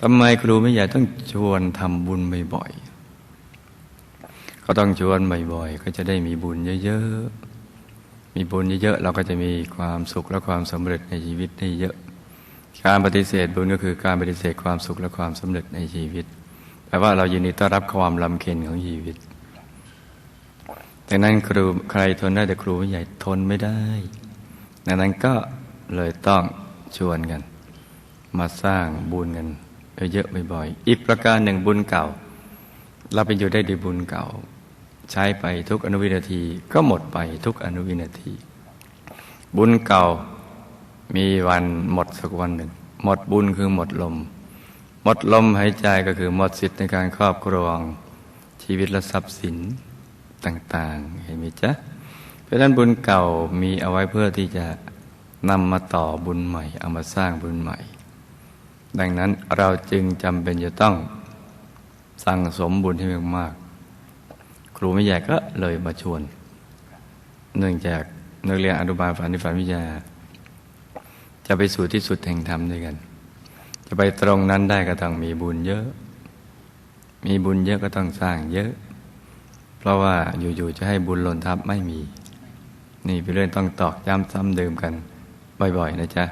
ทำไมครูไม่ใหญ่ต้องชวนทำบุญบ่อยๆ ก็ต้องชวนบ่อยๆ ก็จะได้มีบุญเยอะๆ มีบุญเยอะๆ เราก็จะมีความสุขและความสำเร็จในชีวิตได้เยอะ การปฏิเสธบุญก็คือการปฏิเสธความสุขและความสำเร็จในชีวิต แปลว่าเรายินดีต้อนรับความลำเค็ญของชีวิตดังนั้นครูใครทนได้แต่ครูไม่ใหญ่ทนไม่ได้ดังนั้นก็เลยต้องชวนกัน มาสร้างบุญกัน เยอะๆบ่อยๆอีกประการหนึ่งบุญเก่า เราเป็นอยู่ได้ด้วยบุญเก่า ใช้ไปทุกอนุวินาทีก็หมดไปทุกอนุวินาที บุญเก่ามีวันหมดสักวันหนึ่ง หมดบุญคือหมดลม หมดลมหายใจก็คือหมดสิทธิ์ในการครอบครองชีวิตและทรัพย์สินต่างๆเห็นไหมจ๊ะเพราะฉะนั้นบุญเก่ามีเอาไว้เพื่อที่จะนำมาต่อบุญใหม่ เอามาสร้างบุญใหม่ ดังนั้นเราจึงจำเป็นจะต้องสั่งสมบุญให้มากๆครูไม่ใหญ่ก็เลยมาชวน เนื่องจากนักเรียนอนุบาลฝันในฝันวิทยา จะไปสู่ที่สุดแห่งธรรมด้วยกัน จะไปตรงนั้นได้ก็ต้องมีบุญเยอะ มีบุญเยอะก็ต้องสร้างเยอะ เพราะว่าอยู่ๆจะให้บุญหล่นทับไม่มี นี่เป็นเรื่องต้องตอกย้ำซ้ำเดิมกันบ่อยๆนะจ๊ะ